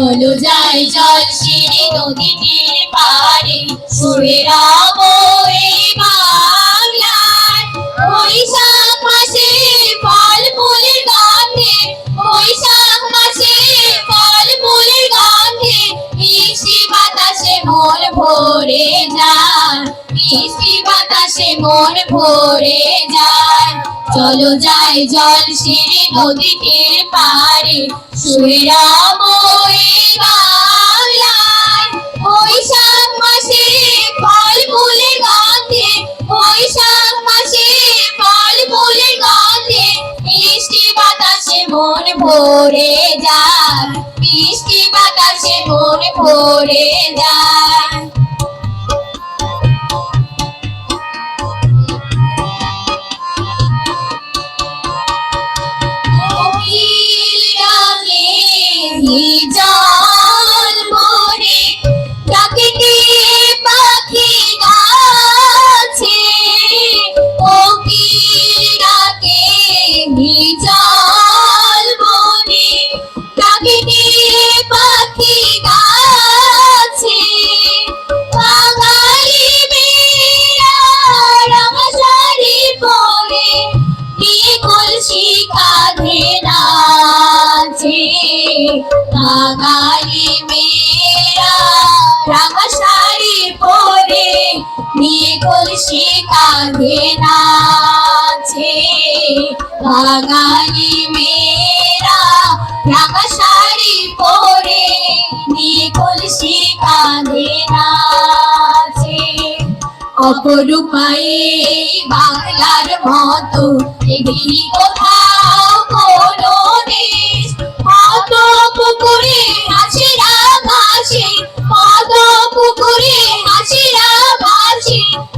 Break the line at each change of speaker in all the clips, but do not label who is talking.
চলো যাই জল সিঁড়ি নদীটির পাড়ে। শুয়ে রব এই বাংলায়। বৈশাখ মাসে ফল ফুলের গন্ধে বৈশাখ মাসে ফল ফুলের গন্ধে মিষ্টি বাতাসে মন ভরে যায়। মিষ্টি বাতাসে মন ভরে যায়। চলো যাই জল সিঁড়ি নদীটির রব এই বাংলায়। বৈশাখ মাসে ফল ফুলের গন্ধে বৈশাখ মাসে ফল ফুলের গন্ধে মিষ্টি বাতাসে মন ভরে যায়। মিষ্টি বাতাসে মন ভরে যায়। বাঙালি মেয়েরা, রাঙা শাড়ি পরে নিয়ে কলসি কাঁধে নাচে। বাঙালি মেয়েরা, রাঙা শাড়ি পরে নিয়ে কলসি কাঁধে নাচে। অপরূপায়ে বাংলার মতো এগিয়ে কোথাও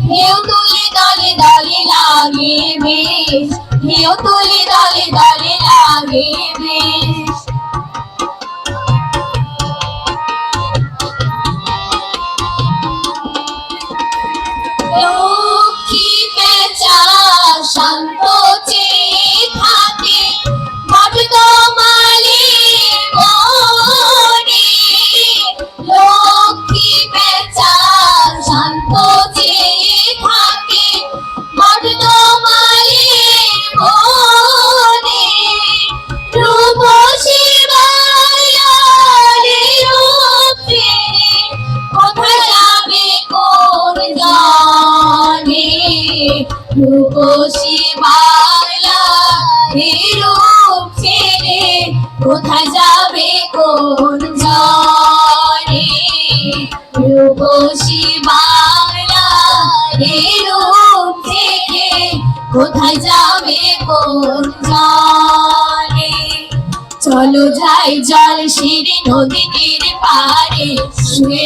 ঢেউ তুলে দলে দলে লাগে বেশ। ঢেউ তুলে দলে দলে লাগে বেশ। লক্ষ্মী রূপসী বাংলা রূপ ছেড়ে কোথায় যাবে কোন জানে রূপসী বাংলা রূপ ছেড়ে কোথায় যাবে কোন জানে চলো যাই জল সিঁড়ি নদী তীর পারে শুয়ে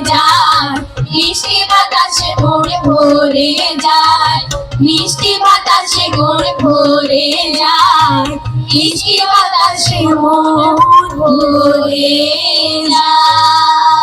যায়। মিষ্টি বাতাসে মনে ভরে যায়। মিষ্টি বাতাসে মনে ভরে যায়। মিষ্টি বাতাসে মন ভরে যায়।